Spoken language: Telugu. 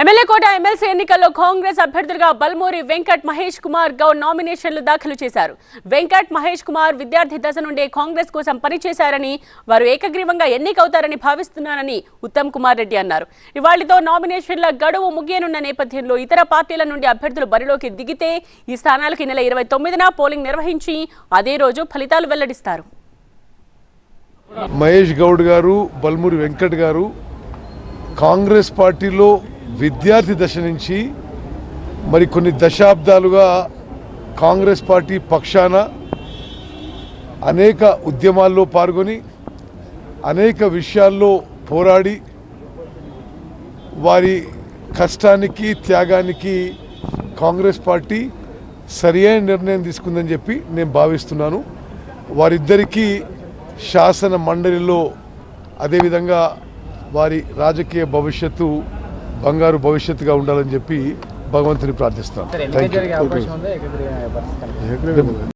ఎమ్మెల్యే కోట ఎమ్మెల్సీ ఎన్నికల్లో కాంగ్రెస్ అభ్యర్థులుగా బల్మూరి వెంకట్ మహేష్ కుమార్ గౌడ్ నామినేషన్లు దాఖలు చేశారు. వెంకట్ మహేష్ కుమార్ విద్యార్థి దశ నుండే కాంగ్రెస్ కోసం పనిచేశారని వారు ఏకగ్రీవంగా ఎన్నికవుతారని భావిస్తున్నారని ఉత్తమ్ కుమార్ రెడ్డి అన్నారు. ఇవాళతో నామినేషన్ల గడువు ముగియనున్న నేపథ్యంలో ఇతర పార్టీల నుండి అభ్యర్థులు బరిలోకి దిగితే ఈ స్థానాలకు నెల ఇరవై తొమ్మిదిన పోలింగ్ నిర్వహించి అదే రోజు ఫలితాలు వెల్లడిస్తారు. మహేష్ గౌడ్ గారు బల్మూరి వెంకట్ గారు కాంగ్రెస్ పార్టీలో విద్యార్థి దశ నుంచి మరి కొన్ని దశాబ్దాలుగా కాంగ్రెస్ పార్టీ పక్షాన అనేక ఉద్యమాల్లో పాల్గొని అనేక విషయాల్లో పోరాడి వారి కష్టానికి త్యాగానికి కాంగ్రెస్ పార్టీ సరియైన నిర్ణయం తీసుకుందని చెప్పి నేను భావిస్తున్నాను. వారిద్దరికీ శాసన మండలిలో అదేవిధంగా వారి రాజకీయ భవిష్యత్తు బంగారు భవిష్యత్తుగా ఉండాలని చెప్పి భగవంతుని ప్రార్థిస్తాను